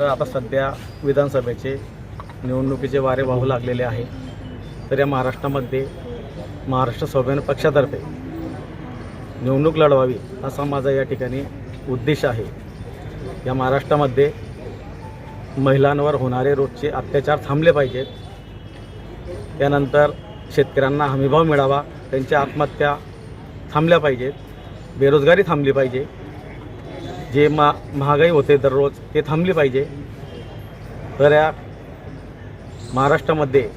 तर आता सध्या विधानसभेचे निवडणुकीचे वारे वाहू लागलेले आहे. तर या महाराष्ट्रामध्ये महाराष्ट्र स्वाभिमान पक्षातर्फे निवडणूक लढवावी असा माझा या ठिकाणी उद्देश आहे. या महाराष्ट्रामध्ये महिलांवर होणारे रोजचे अत्याचार थांबले पाहिजेत. त्यानंतर शेतकऱ्यांना हमीभाव मिळावा त्यांच्या आत्महत्या थांबल्या पाहिजेत बेरोजगारी थांबली पाहिजे. जे मा महागाई होते दररोज ते थांबली पाहिजे. तर या महाराष्ट्रामध्ये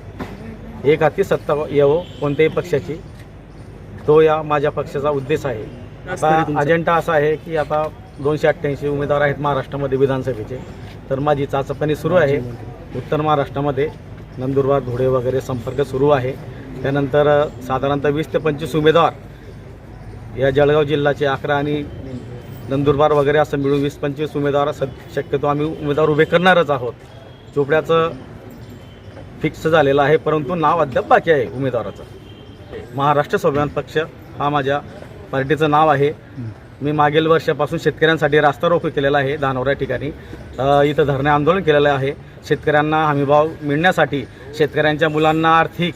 एक हाती सत्ता यावं कोणत्याही पक्षाची. तो या माझ्या पक्षाचा उद्देश आहे. आता अजेंडा असा आहे की आता दोनशे अठ्ठ्याऐंशी उमेदवार आहेत महाराष्ट्रामध्ये विधानसभेचे. तर माझी चाचपणी सुरू आहे. उत्तर महाराष्ट्रामध्ये नंदुरबार धुळे वगैरे संपर्क सुरू आहे. त्यानंतर साधारणतः वीस ते पंचवीस उमेदवार या जळगाव जिल्ह्याचे अकरा आणि नंदुरबार वगैरे असं मिळून वीस पंचवीस उमेदवार स शक्यतो आम्ही उमेदवार उभे करणारच आहोत. चोपड्याचं फिक्स झालेलं आहे परंतु नाव अद्याप बाकी आहे उमेदवाराचं. महाराष्ट्र स्वाभिमान पक्ष हा माझ्या पार्टीचं नाव आहे. मी मागील वर्षापासून शेतकऱ्यांसाठी रास्ता रोको केलेला आहे धानोरा ठिकाणी. इथं धरणे आंदोलन केलेलं आहे. शेतकऱ्यांना हमीभाव मिळण्यासाठी शेतकऱ्यांच्या मुलांना आर्थिक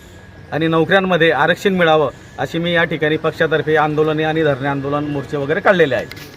आणि नोकऱ्यांमध्ये आरक्षण मिळावं अशी मी या ठिकाणी पक्षातर्फे आंदोलने आणि धरणे आंदोलन मोर्चे वगैरे काढलेले आहेत.